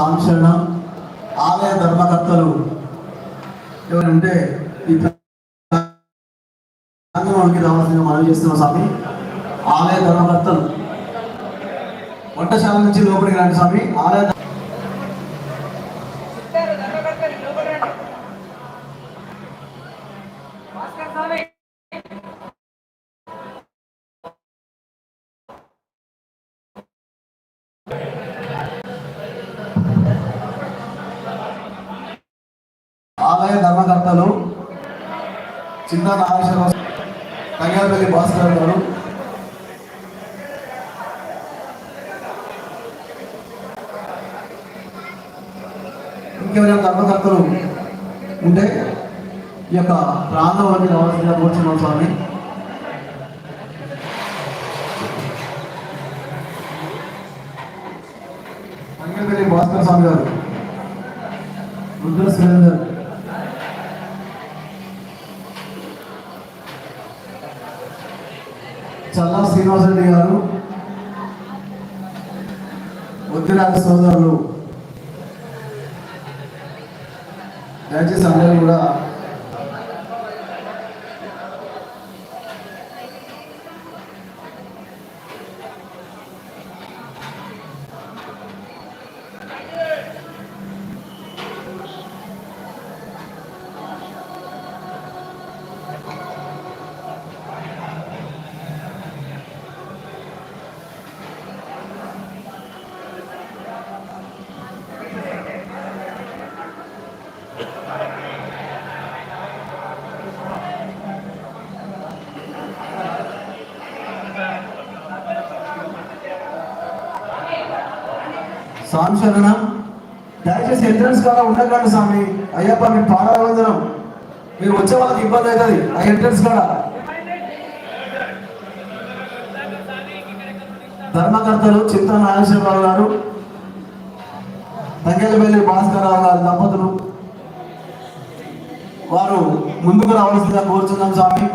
సాంక్షణ ఆలయ ధర్మకర్తలు ఎవరంటే ఈ ప్రాంగణంలోకి రావాల్సిన మనం చేస్తున్న స్వామి ఆలయ ధర్మకర్తలు. వంటశాల నుంచి లోపలికి రండి స్వామి ఆలయ ఆలయ ధర్మకర్తలు చిన్న నాగేశ్వరరావు తంగేపల్లి భాస్కర్ గారు. ఇంకెవరైనా ధర్మకర్తలు ఉంటే ఈ యొక్క ప్రాంతంలోకి రావాల్సిందిగా కూర్చున్నాం స్వామి. తంగేపల్లి భాస్కర్ స్వామి గారు రుద్ర సురేందర్ చల్లా శ్రీనివాసరెడ్డి గారు. వద్దిరాజ సోదరులు. దయచేసి అందరూ కూడా స్వామి శరణం. దయచేసి ఎంట్రన్స్ కాడ ఉండకండి స్వామి. అయ్యప్ప మీ పాడవందనం మీరు వచ్చే వాళ్ళకి ఇబ్బంది అవుతుంది. ఆ ఎంట్రన్స్ కాడ. ధర్మకర్తలు చింత నాగేశ్వరరావు గారు తంగేలపల్లి భాస్కర్ రావు గారు దంపతులు. వారు ముందుకు రావాల్సిందిగా కోరుతున్నాం స్వామి.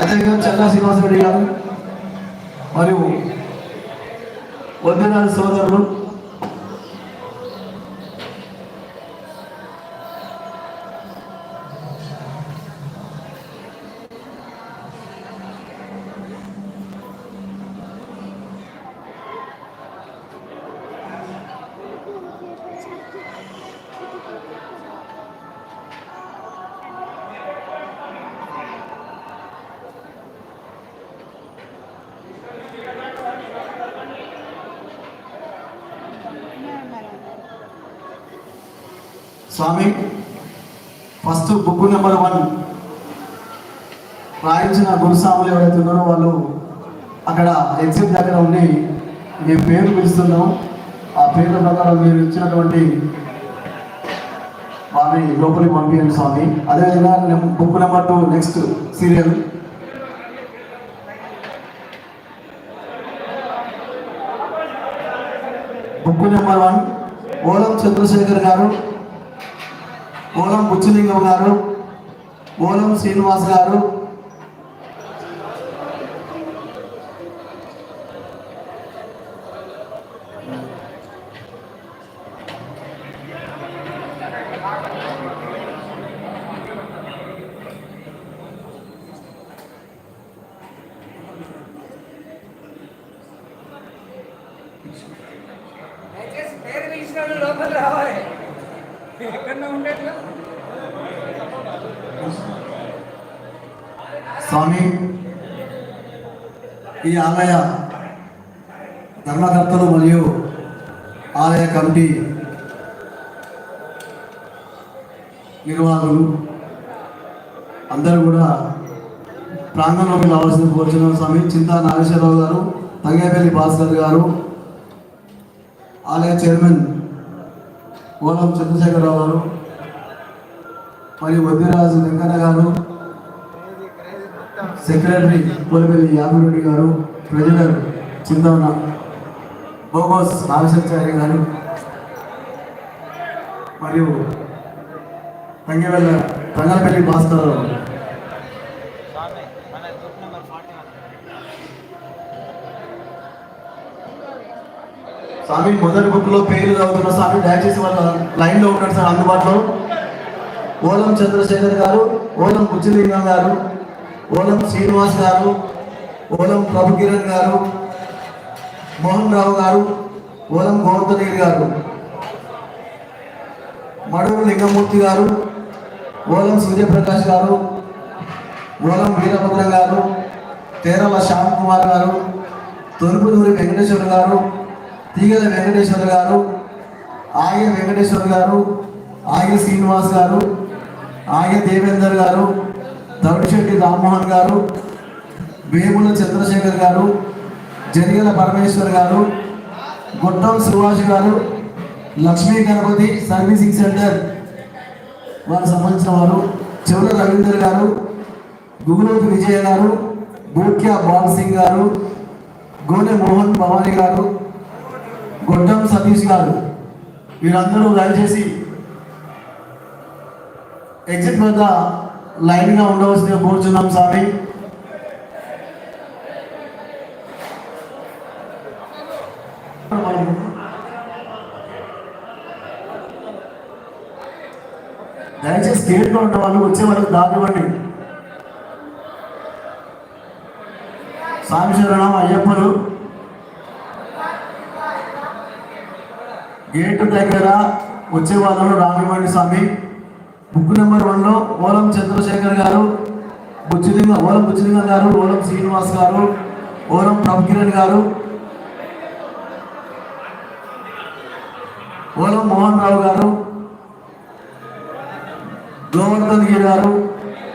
అదేవిధంగా చల్లా శ్రీనివాసరెడ్డి గారు మరియు వందనాలు సోదరులు. స్వామి ఫస్ట్ బుక్ నెంబర్ వన్ రాయించిన గురుస్వాములు ఎవరైతే ఉన్నారో వాళ్ళు అక్కడ ఎగ్జిట్ దగ్గర ఉండి మీ పేరు పిలుస్తున్నాం. ఆ పేర్ల ప్రకారం మీరు ఇచ్చినటువంటి వారిని లోపలికి పంపించండి స్వామి. అదేవిధంగా book number two next serial. Book number one ఓలం Chandrashekar గారు మూలం బుచ్చులింగం గారు మూలం శ్రీనివాస్ గారు. దయచేసి పేరు పిలిచిన లోపల రావాలి. స్వామి ఈ ఆలయ ధర్మకర్తలు మరియు ఆలయ కమిటీ నిర్వాహకులు అందరూ కూడా ప్రాంగణంలోకి రావాల్సిన కోరుచున్నాం స్వామి చింతా నాగేశ్వరరావు గారు తంగేపల్లి భాస్కర్ గారు ఆలయ చైర్మన్ ఓలం చంద్రశేఖరరావు గారు మరియు వద్దిరాజు వెంకన్న గారు సెక్రటరీ కోలిపల్లి యామిరెడ్డి గారు ట్రెజరర్ చిందవన బోగోస్ రామశంచారి గారు మరియు తంగెవెల్ల తంగలపల్లి భాస్కర్ రావు. స్వామి మన గ్రూప్ నెంబర్ ఫార్టీ వన్ స్వామి మొదటి బుక్లో పేర్లు చదువుతున్న స్వామి దయచేసి వాళ్ళ లైన్లో ఉంటాడు సార్ అందుబాటులో. ఓలం చంద్రశేఖర్ గారు ఓలం బుచ్చిలింగం గారు ఓలం శ్రీనివాస్ గారు ఓలం ప్రభుకిరణ్ గారు మోహన్ రావు గారు ఓలం గోవర్ధనగిరి గారు మడూరు లింగమూర్తి గారు ఓలం సూర్యప్రకాష్ గారు ఓలం వీరభద్రం గారు తేరల శ్యామ్ కుమార్ గారు తొలుపుదూరి వెంకటేశ్వర గారు తీగల వెంకటేశ్వర గారు ఆయ వెంకటేశ్వర గారు ఆయ శ్రీనివాస్ గారు ఆయ దేవేందర్ గారు తమిడిశెట్టి రామ్మోహన్ గారు వేముల చంద్రశేఖర్ గారు జరిగల పరమేశ్వర్ గారు గుట్టం సుభాష్ గారు లక్ష్మీ గణపతి సర్వీసింగ్ సెంటర్ వారికి సంబంధించిన వారు చెవుల రవీందర్ గారు గుగులోకి విజయ గారు బూక్యా బాల్ సింగ్ గారు గోనె మోహన్ భవానీ గారు గొడ్డం సతీష్ గారు వీరందరూ దయచేసి ఎగ్జిట్ వద్ద లైన్గా ఉండవలసిందిగా కోరుచున్నాం స్వామి. దయచేసి గేట్లో ఉన్న వాళ్ళు వచ్చే వాళ్ళకి దాటివ్వండి స్వామి శరణం అయ్యప్పలు గేటు దగ్గర వచ్చే వాళ్ళను రానివ్వండి స్వామి. బుక్ నెంబర్ వన్లో ఓలం చంద్రశేఖర్ గారు బుచ్చిలింగ ఓలం బుచ్చిలింగం గారు ఓలం శ్రీనివాస్ గారు ఓలం ప్రభుకిరణ్ గారు ఓలం మోహన్ రావు గారు గోవర్ధన్ గిరి గారు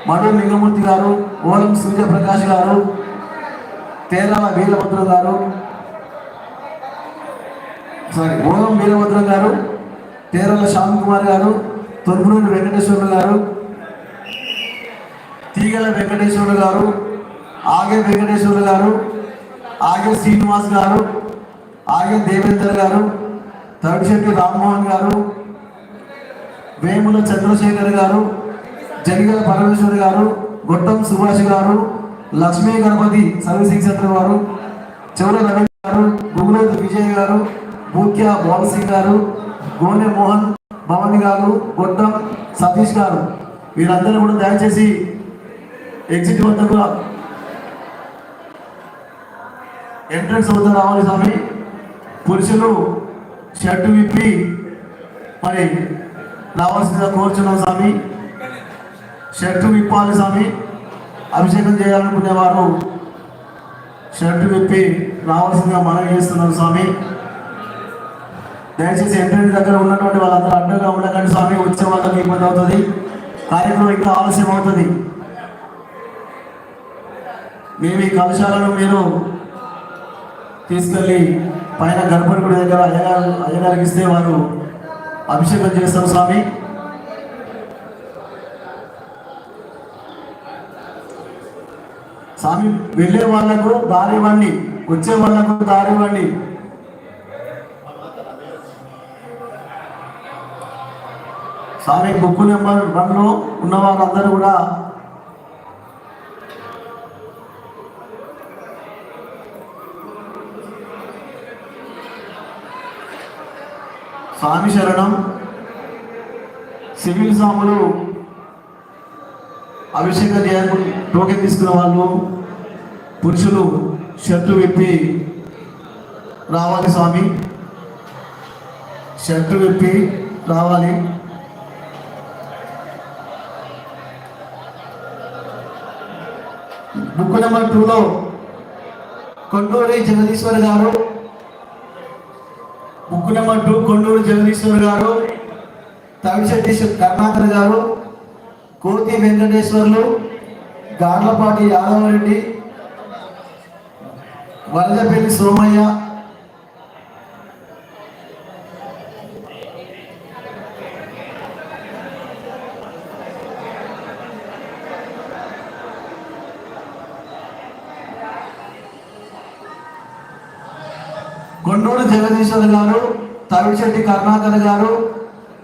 మడు లింగమూర్తి గారు ఓలం సూర్యప్రకాష్ గారు తేరాల వీరభద్ర గారు సారీ ఓలం వీరభద్రం గారు తేరాల శ్యామ్ కుమార్ గారు తొలుపునూరి వెంకటేశ్వరులు గారు తీగల వెంకటేశ్వరులు గారు ఆగే వెంకటేశ్వరులు గారు ఆగే శ్రీనివాస్ గారు ఆగే దేవేందర్ గారు తడిశెట్టి రామ్మోహన్ గారు వేముల చంద్రశేఖర్ గారు జనిగల పరమేశ్వర్ గారు గొట్టం సుభాష్ గారు లక్ష్మీ గణపతి సర్వీసింగ్ సెంటర్ వారు చివరి రవి గారు గుగులోతు విజయ్ గారు బూక్యా బాబుసింగ్ సింగ్ గారు గోనె మోహన్ భవన్ గారు గొట్టం సతీష్ గారు. వీరందరూ కూడా దయచేసి ఎగ్జిట్ వద్దకు ఎంట్రన్స్ వద్ద రావాలి స్వామి. పురుషులు షర్టు విప్పి మరి రావాల్సిందిగా కోరుచున్నాం స్వామి. షర్టు విప్పాలి స్వామి. అభిషేకం చేయాలనుకునేవారు షర్టు విప్పి రావాల్సిందిగా మనం చేస్తున్నాం స్వామి. దయచేసి ఎంట్రెన్స్ దగ్గర ఉన్నటువంటి వాళ్ళందరూ అడ్డుగా ఉండకండి స్వామి వచ్చే వాళ్ళకి ఇబ్బంది అవుతుంది. కార్యక్రమం ఇంకా ఆలస్యం అవుతుంది. మేము ఈ కలశాలను మీరు తీసుకెళ్ళి పైన గణపతి గుడి దగ్గర అయ్యగారు అయ్యగారికి ఇస్తే వారు అభిషేకం చేస్తారు స్వామి. స్వామి వెళ్ళే వాళ్ళకు దారి ఇవ్వండి వచ్చే వాళ్ళకు దారి ఇవ్వండి. స్వామి బుక్ నెంబర్ వన్లో ఉన్న వారందరూ కూడా స్వామి శరణం సివిల్ స్వాములు అభిషేక చేయకుండా టోకెన్ తీసుకున్న వాళ్ళు పురుషులు షర్టు విప్పి రావాలి స్వామి. షర్టు విప్పి రావాలి. బుక్ నెంబర్ టూలో కొండూరి జగదీశ్వర్ గారు. Book number two Konduru Jagadishwar గారు. తవిశెట్టి కర్ణాకర్ గారు. కోతి వెంకటేశ్వర్లు. గార్లపాటి యాదవరెడ్డి. వరదపల్లి సోమయ్య. గుండూరు జగదీశ్వర్ గారు తవిశెట్టి కరుణాకర్ గారు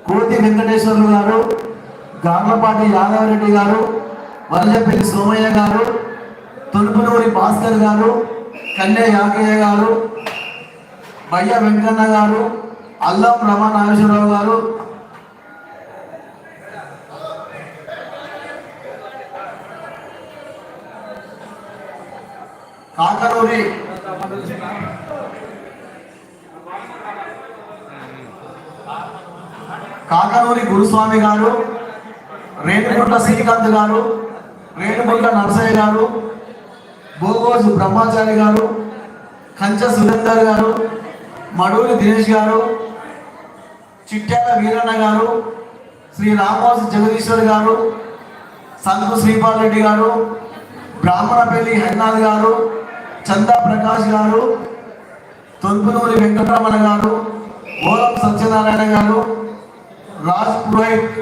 కోటి వెంకటేశ్వర్లు గారు గార్లపాటి యాదవరెడ్డి గారు వరజపల్లి సోమయ్య గారు తొలుపునూరి భాస్కర్ గారు కన్య యాకయ్య గారు బయ్య వెంకన్న గారు అల్లం రమా నాగేశ్వరరావు గారు. కాకరూరి కాకనూరి గురుస్వామి గారు రేణుగుంట శ్రీకాంత్ గారు రేణుగుంట నరసయ్య గారు భోగోజు బ్రహ్మాచారి గారు కంచ సురేందర్ గారు మడూరి దినేష్ గారు చిట్యాల వీరన్న గారు శ్రీ రామోజు జగదీశ్వర్ గారు సంతు శ్రీపాల్ రెడ్డి గారు బ్రాహ్మణపల్లి హరినాథ్ గారు చందా ప్రకాష్ గారు తొంపునూరి వెంకటరమణ గారు ఓలం సత్యనారాయణ గారు రాజ్ పురోహిత్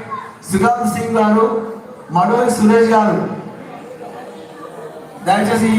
సుగంధ్ సింగ్ గారు మడూరి సురేష్ గారు. దయచేసి